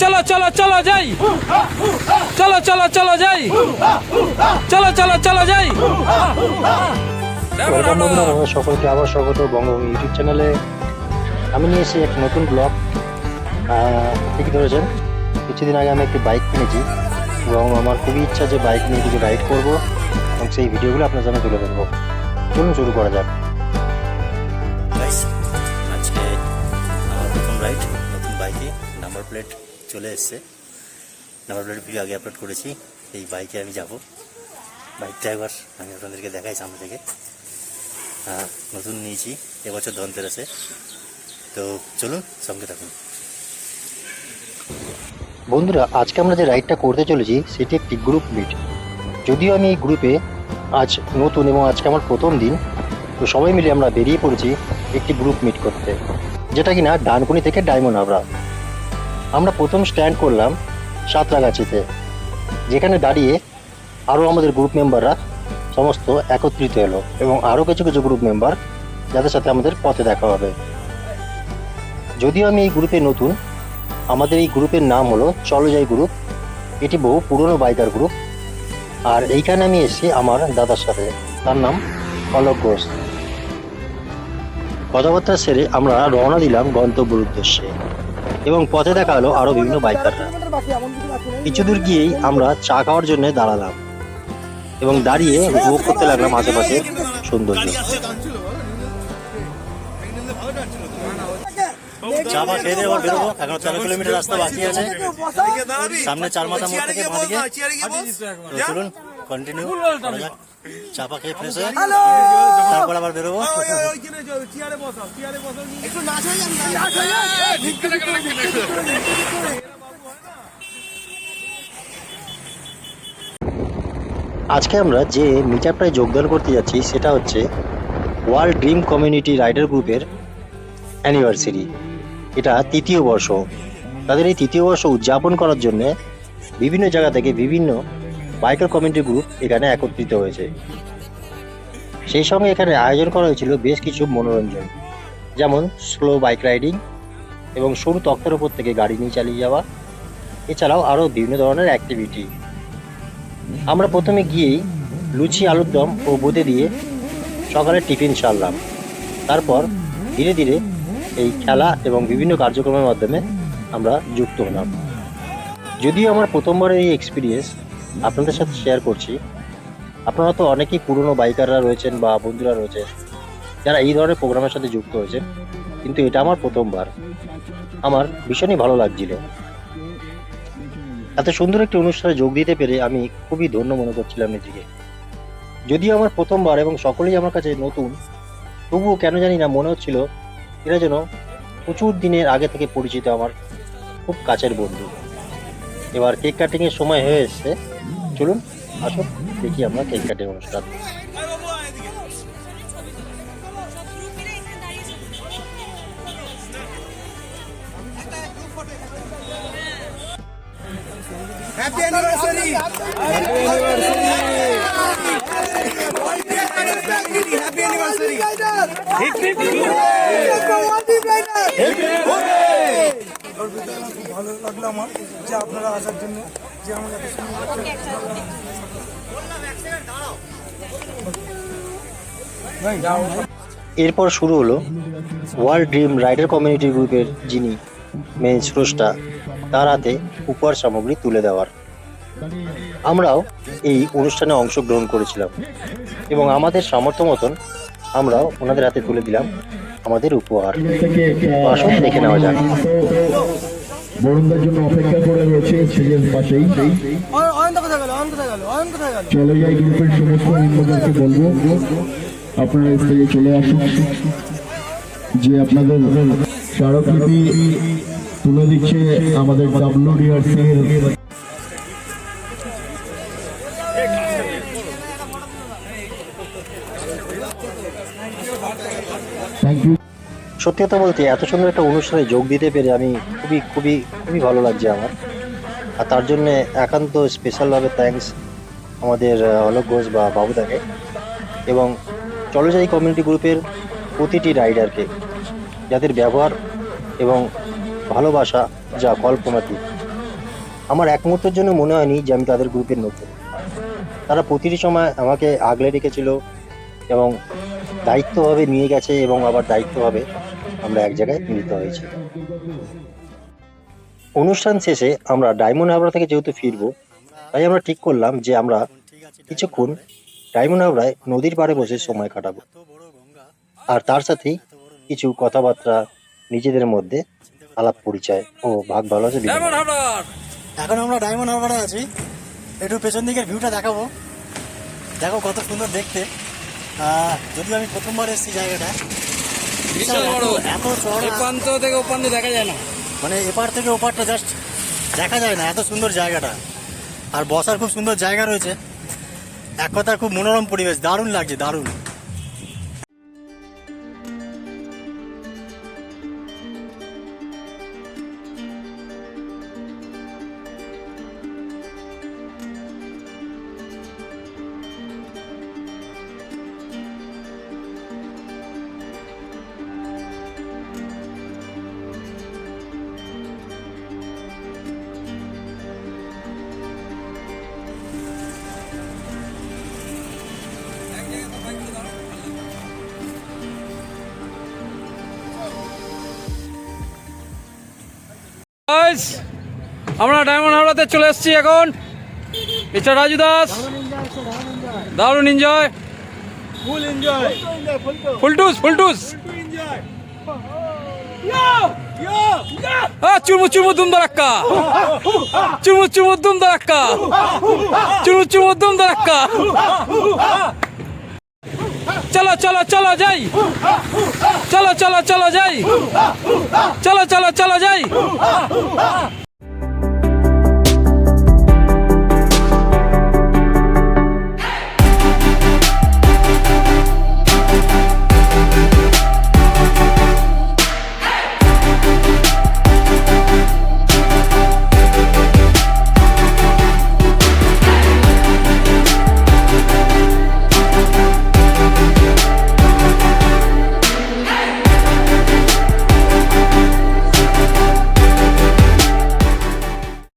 চলো চলো চলো যাই। চলো চলো চলো যাই। চলো চলো চলো যাই। ওয়েলকাম বন্ধুরা আপনাদের সকলকে আবার স্বাগত বঙ্গভূমি ইউটিউব চ্যানেলে। আমি নিয়ে এসেছি এক নতুন ব্লগ। ঠিকই ধরেছেন। কিছুদিন আগে আমি একটি বাইক কিনেছি এবং আমার খুবই ইচ্ছা যে বাইক নিয়ে কিছু রাইড করব এবং সেই ভিডিওগুলো আপনার সামনে তুলে ধরবো। চলুন শুরু করা যাক। আজকে আমার প্রথম রাইড নতুন বাইকে নাম্বার প্লেট চলে এসছে। প্লেট ভিডিও আগে আপলোড করেছি। এই বাইকে আমি যাব। বাইকটা একবার আমি আপনাদেরকে দেখাই সামনে থেকে। হ্যাঁ, নতুন নিয়েছি। এবছর ধনতেরাসে। তো চলুন সঙ্গে থাকুন। বন্ধুরা আজকে আমরা যে রাইডটা করতে চলেছি সেটি একটি গ্রুপ মিট যদিও আমি এই গ্রুপে আজ নতুন এবং আজকে আমার প্রথম দিন তো সবাই মিলে আমরা বেরিয়ে পড়েছি একটি গ্রুপ মিট করতে যেটা কিনা ডানকুনি থেকে ডায়মন্ড হাবড়া। আমরা প্রথম স্ট্যান্ড করলাম সাঁতরাগাছিতে, যেখানে দাঁড়িয়ে আরও আমাদের গ্রুপ মেম্বাররা সমস্ত একত্রিত এলো এবং আরও কিছু কিছু গ্রুপ মেম্বার যাদের সাথে আমাদের পথে দেখা হবে। যদিও আমি এই গ্রুপে নতুন, আমাদের এই গ্রুপের নাম হলো চলো যাই গ্রুপ এটি বহু পুরনো বাইকার গ্রুপ আর এইখানে আমি এসেছি আমার দাদার সাথে, তার নাম অলোক ঘোষ। কথাবার্তা সেরে আমরা রওনা দিলাম গন্তব্যের উদ্দেশ্যে। এবং পথে দেখা হলো আরও বিভিন্ন বাইকাররা কিছু দূর গিয়েই আমরা চা খাওয়ার জন্য দাঁড়ালাম এবং দাঁড়িয়ে উপভোগ করতে লাগলাম আশেপাশে সৌন্দর্য চা বা খেয়ে দিয়ে বেরোবো এখন তেরো কিলোমিটার রাস্তা বাকি আছে সামনে চার মাথা মোড় থেকে চলুন কন্টিনিউ করা যাক চা পা খেয়ে ফ্রেশ হয়ে তারপর আবার বেরোবো আজকে আমরা যে মিট আপটায় যোগদান করতে যাচ্ছি সেটা হচ্ছে ওয়ার্ল্ড ড্রিম কমিউনিটি রাইডার গ্রুপের অ্যানিভার্সারি এটা তৃতীয় বর্ষ। তাদের এই তৃতীয় বর্ষ উদযাপন করার জন্য বিভিন্ন জায়গা থেকে বিভিন্ন বাইকার কমিউনিটি গ্রুপ এখানে একত্রিত হয়েছে। সেই সঙ্গে এখানে আয়োজন করা হয়েছিল বেশ কিছু মনোরঞ্জন, যেমন স্লো বাইক রাইডিং এবং সরু তক্তের ওপর থেকে গাড়ি নিয়ে চালিয়ে যাওয়া, এছাড়াও আরও বিভিন্ন ধরনের অ্যাক্টিভিটি আমরা প্রথমে গিয়েই লুচি, আলুর দম ও বোঁদে দিয়ে সকালে টিফিন সারলাম। তারপর ধীরে ধীরে এই খেলা এবং বিভিন্ন কার্যক্রমের মাধ্যমে আমরা যুক্ত হলাম। যদিও আমার প্রথমবারের এই এক্সপিরিয়েন্স আপনাদের সাথে শেয়ার করছি। আপনারা তো অনেকেই পুরনো বাইকাররা রয়েছেন বা বন্ধুরা রয়েছেন যারা এই ধরনের প্রোগ্রামের সাথে যুক্ত হয়েছেন কিন্তু এটা আমার প্রথমবার। আমার ভীষণই ভালো লাগছিল। এত সুন্দর একটি অনুষ্ঠানে যোগ দিতে পেরে আমি খুবই ধন্য মনে করছিলাম নিজেকে। যদিও আমার প্রথমবার এবং সকলেই আমার কাছে নতুন, তবুও কেন জানি না মনে হচ্ছিল এরা যেন প্রচুর দিনের আগে থেকে পরিচিত আমার খুব কাছের বন্ধু। এবার কেক কাটিং এর সময় হয়ে এসছে। চলুন আসুন দেখি আমরা কেক কাটিং অনুষ্ঠান। হ্যাপি অ্যানিভার্সারি হ্যাপি অ্যানিভার্সারি ভালো লাগল আমার যে আপনারা আসার জন্য যে আমার এত সুন্দর এরপর শুরু হলো ওয়ার্ল্ড ড্রিম রাইডার কমিউনিটি গ্রুপের যিনি মেন স্রষ্টা তার হাতে উপহার সামগ্রী তুলে দেওয়ার। আমরাও এই অনুষ্ঠানে অংশগ্রহণ করেছিলাম এবং আমাদের সামর্থ্য মতন আমরাও ওনাদের হাতে তুলে দিলাম আমাদের উপহার। আসুন দেখে নেওয়া যাক। বরুণদার জন্য অপেক্ষা করে রয়েছে ছেলের পাশেই। চলে যাই গ্রুপের সমস্ত মেম্বারদেরকে বলব। আপনারা স্টেজে চলে আসুন। যে আপনাদের স্মারকলিপি তুলে দিচ্ছে আমাদের ডাব্লিউডিআরসি এর থ্যাংক ইউ সত্যি কথা বলতে এত সুন্দর একটা অনুষ্ঠানে যোগ দিতে পেরে আমি খুবই খুবই খুবই ভালো লাগছে আমার। আর তার জন্য একান্ত স্পেশালভাবে থ্যাঙ্কস আমাদের অলোক ঘোষ বা বাবুদাকে এবং চলজাই কমিউনিটি গ্রুপের প্রতিটি রাইডারকে যাদের ব্যবহার এবং ভালোবাসা যা কল্পনাতীত। আমার এক মুহূর্তের জন্য মনে হয়নি যে আমি তাদের গ্রুপের নতুন। তারা প্রতিটি সময় আমাকে আগলে রেখেছিল এবং দায়িত্বভাবে নিয়ে গেছে এবং আবার দায়িত্বভাবে আমরা এক জায়গায় মিলিত হয়েছি। অনুষ্ঠান শেষে আমরা ডায়মন্ড হাবড়া থেকে যেহেতু ফিরবো তাই আমরা ঠিক করলাম যে আমরা কিছুক্ষণ ডায়মন্ড হাবড়ায় নদীর পাড়ে বসে সময় কাটাবো। আর তার সাথেই কিছু কথাবার্তা নিজেদের মধ্যে আলাপ পরিচয় ও ভাগ ভালো আছে এখন আমরা ডায়মন্ড হারবারে আছি। একটু পেছন দিকের ভিউটা দেখাবো। দেখো কত সুন্দর দেখতে। যদিও আমি প্রথমবার এসেছি জায়গাটা। বিশাল বড়। এত চড়া প্রান্ত থেকে ও প্রান্ত দেখা যায় না। মানে এপার থেকে ওপারটা জাস্ট দেখা যায় না এত সুন্দর জায়গাটা। আর বসার খুব সুন্দর জায়গা রয়েছে। এক কথা খুব মনোরম পরিবেশ দারুণ লাগছে দারুণ। গাইস আমরা ডায়মন্ড হাবড়াতে চলে এসেছি এখন। এটা রাজু দাস। দারুণ এনজয় এনজয় ফুলটুস। ফুলটুস চুমু চুমু দুম দারাক্কা চুমু চুমু দুম দারাক্কা চুমু চুমু দুম দারাক্কা চলো চলো চলো যাই। চলো চলো চলো যাই। চলো চলো চলো যাই।